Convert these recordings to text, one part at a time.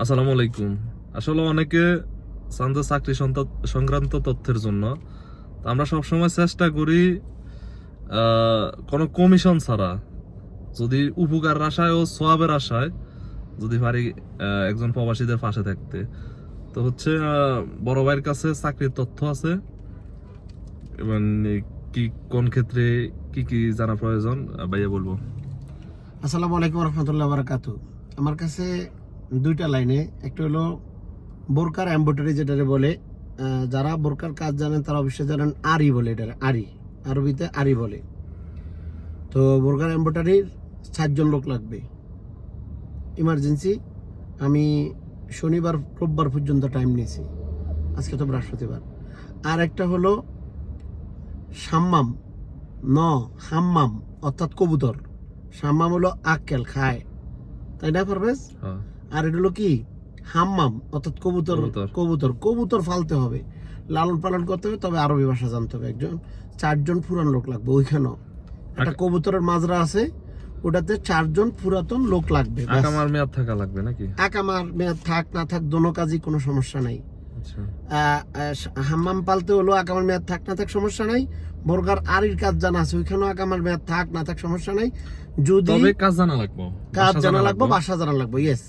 আসসালামু আলাইকুম। আসলে অনেকে চান্দে চাকরি সংক্রান্ত তথ্যের জন্য আমরা সবসময় চেষ্টা করি কোনো কমিশন ছাড়া। যদি উপকার আশায় ও সোয়াবের আশায় যদি পারি একজন প্রবাসীদের পাশে থাকতে। তো হচ্ছে বড় ভাইয়ের কাছে চাকরির তথ্য আছে। এবং কি, কোন ক্ষেত্রে কি কি জানা প্রয়োজন? ভাইয়া বলব। আসসালামু আলাইকুম রহমতুল্লাহ বারাকাতু আমার কাছে দুইটা লাইনে, একটা হলো বোরকার এম্ব্রয়ডারি যেটারে বলে যারা বোরকার কাজ জানেন তারা অবশ্যই জানেন আরি বলে এটারে, আরি। আরবিতে আরি বলে। তো বোরকার এম্ব্রয়ডারির সাতজন লোক লাগবে। ইমার্জেন্সি, আমি শনিবার, রোববার পর্যন্ত টাইম নিয়েছি। আজকে তো বৃহস্পতিবার। আর একটা হলো সাম্মাম, ন, হাম্মাম, অর্থাৎ কবুতর। সাম্মাম হলো আক্কেল, খায়। তাই না পারবেজ হ্যাঁ। আর এটা হলো কি? হাম্মাম অর্থাৎ কবুতর কবুতর। কবুতর। ফালতে হবে। লালন পালন করতে হবে তবে আরবি ভাষা জানতে হবে একজন। চারজন পুরান লোক লাগবে ওইখানেও। একটা কবুতরের মাজরা আছে ওটাতে চারজন পুরাতন লোক লাগবে। আকামার মেয়াদ থাকা লাগবে নাকি? আকামার মেয়াদ থাক না থাক দোনো কাজই কোনো সমস্যা নাই। আচ্ছা। হাম্মাম পালতে হলো আকামার মেয়াদ থাক না থাক সমস্যা নাই। বর্গার আরির কাজ জানা আছে ওইখানেও আকামার মেয়াদ থাক না থাক সমস্যা নাই। যদি কাজ জানা লাগবে। কাজ জানা লাগবো বাসা জানা লাগবো ইয়েস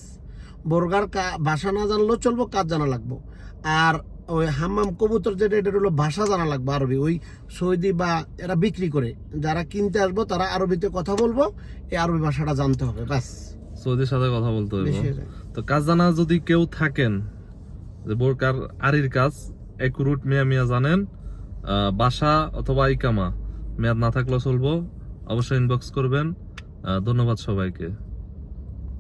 বর্গার কা- ভাষা না জানলেও চলবো কাজ জানা লাগবো। আর ওই হাম্মাম কবুতর যেটা এটা হলো ভাষা জানা লাগবে আরবি। ওই সৌদি বা এরা বিক্রি করে। যারা কিনতে আসব তারা আরবিতে কথা বলব এই আরবি ভাষাটা জানতে হবে ব্যাস। সৌদির সাথে কথা বলতে যায়। তো কাজ জানা যদি কেউ থাকেন যে বোরকার আরির কাজ একুরুট মিয়া মিয়া জানেন আহ, বাসা অথবা ইকামা মেয়াদ না থাকলেও চলবো অবশ্যই ইনবক্স করবেন। ধন্যবাদ সবাইকে।